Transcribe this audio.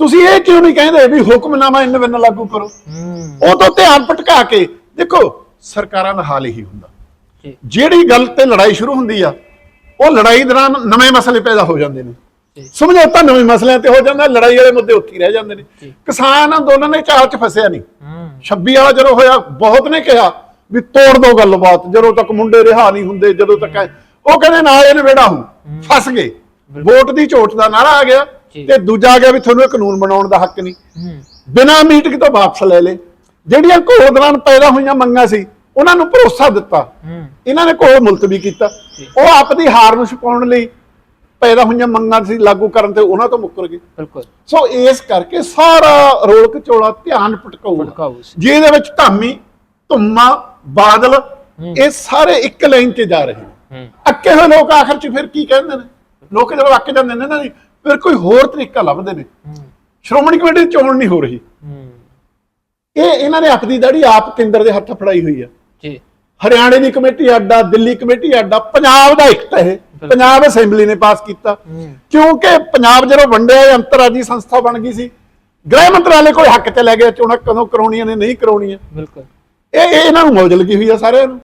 ਤੁਸੀਂ ਇਹ ਕਿਉਂ ਨਹੀਂ ਕਹਿੰਦੇ ਵੀ ਹੁਕਮਨਾਮਾ ਇੰਨ ਬਿੰਨ ਲਾਗੂ ਕਰੋ? ਉਹ ਤੋਂ ਧਿਆਨ ਭਟਕਾ ਕੇ ਦੇਖੋ ਸਰਕਾਰਾਂ ਦਾ ਹਾਲ ਇਹੀ ਹੁੰਦਾ। ਜਿਹੜੀ ਗੱਲ ਤੇ ਲੜਾਈ ਸ਼ੁਰੂ ਹੁੰਦੀ ਆ ਉਹ ਲੜਾਈ ਦੌਰਾਨ ਨਵੇਂ ਮਸਲੇ ਪੈਦਾ ਹੋ ਜਾਂਦੇ ਨੇ। ਸਮਝੌਤਾ ਨਵੇਂ ਮਸਲਿਆਂ ਤੇ ਹੋ ਜਾਂਦਾ ਲੜਾਈ ਵਾਲੇ ਮੁੱਦੇ ਉੱਥੇ ਹੀ ਰਹਿ ਜਾਂਦੇ ਨੇ। ਕਿਸਾਨ ਅੰਦੋਲਨ ਨੇ ਚਾਲ 'ਚ ਫਸਿਆ ਨਹੀਂ। ਹੂੰ। 26 ਵਾਲਾ ਜਦੋਂ ਹੋਇਆ ਬਹੁਤ ਨੇ ਕਿਹਾ ਵੀ ਤੋੜ ਦੋ ਗੱਲਬਾਤ ਜਦੋਂ ਤੱਕ ਮੁੰਡੇ ਰਿਹਾ ਨਹੀਂ ਹੁੰਦੇ ਜਦੋਂ ਤੱਕ ਉਹ ਕਹਿੰਦੇ ਨਾ ਇਹ ਨਵੇੜਾ ਹੋ। ਫਸ ਗਏ। ਵੋਟ ਦੀ ਝੋਟ ਦਾ ਨਾਰਾ ਆ ਗਿਆ। ਤੇ ਦੂਜਾ ਆ ਗਿਆ ਵੀ ਤੁਹਾਨੂੰ ਇਹ ਕਾਨੂੰਨ ਬਣਾਉਣ ਦਾ ਹੱਕ ਨਹੀਂ। ਹੂੰ। ਬਿਨਾਂ ਮੀਟਿੰਗ ਤੋਂ ਵਾਪਸ ਲੈ ਲੇ ਜਿਹੜੀਆਂ ਘੋਲ ਦੌਰਾਨ ਪੈਦਾ ਹੋਈਆਂ ਮੰਗਾਂ ਸੀ ਉਹਨਾਂ ਨੂੰ ਭਰੋਸਾ ਦਿੱਤਾ। ਹੂੰ। ਇਹਨਾਂ ਨੇ ਕੋਲ ਮੁਲਤਵੀ ਕੀਤਾ। ਉਹ ਆਪਣੀ ਹਾਰ ਨੂੰ ਛੁਪਾਉਣ ਲਈ ਪੈਦਾ ਹੋਈਆਂ ਮੰਗਾਂ ਸੀ ਲਾਗੂ ਕਰਨ ਤੇ ਉਹਨਾਂ ਤੋਂ ਮੁੱਕਰ ਗਏ। ਬਿਲਕੁਲ। ਸੋ ਇਸ ਕਰਕੇ ਸਾਰਾ ਰੋਲ ਕਚੋਲਾ ਧਿਆਨ ਸੀ। ਜਿਹਦੇ ਵਿੱਚ ਧਾਮੀ ਧੁੰਮਾ ਬਾਦਲ ਇਹ ਸਾਰੇ ਇੱਕ ਲਾਈਨ ਤੇ ਜਾ ਰਹੇ ਨੇ। ਅੱਕੇ ਹੋਏ ਲੋਕ ਆਖਰ ਚ ਫਿਰ ਕੀ ਕਹਿੰਦੇ ਨੇ? ਲੋਕ ਜਦੋਂ ਅੱਕ ਜਾਂਦੇ ਨੇ ਨਾ ਫਿਰ ਕੋਈ ਹੋਰ ਤਰੀਕਾ ਲੱਭਦੇ ਨੇ। ਹੂੰ। ਸ਼੍ਰੋਮਣੀ ਕਮੇਟੀ ਦੀ ਚੋਣ ਨਹੀਂ ਹੋ ਰਹੀ। ਹੂੰ। ਇਹ ਇਹਨਾਂ ਨੇ ਆਪਣੀ ਦਾੜੀ ਆਪ ਕੇਂਦਰ ਦੇ ਹੱਥ ਫੜਾਈ ਹੋਈ ਆ। ਜੀ। ਹਰਿਆਣੇ ਦੀ ਕਮੇਟੀ ਅੱਡਾ ਦਿੱਲੀ ਕਮੇਟੀ ਅੱਡਾ ਪੰਜਾਬ ਦਾ ਇੱਕ ਤਾਂ ਇਹ। ਪੰਜਾਬ ਅਸੈਂਬਲੀ ਨੇ ਪਾਸ ਕੀਤਾ। ਹੂੰ। ਕਿਉਂਕਿ ਪੰਜਾਬ ਜਦੋਂ ਵੰਡਿਆ ਇਹ ਅੰਤਰਰਾਜੀ ਸੰਸਥਾ ਬਣ ਗਈ ਸੀ ਗ੍ਰਹਿ ਮੰਤਰਾਲੇ ਕੋਈ ਹੱਕ ਚਲੇ ਗਿਆ ਚੋਣਾਂ ਕਦੋਂ ਕਰਾਉਣੀਆਂ ਨੇ ਨਹੀਂ ਕਰਾਉਣੀਆਂ। ਬਿਲਕੁਲ। ਇਹ ਇਹ ਇਹਨਾਂ ਨੂੰ ਮੌਜ ਲੱਗੀ ਹੋਈ ਆ ਸਾਰਿਆਂ ਨੂੰ।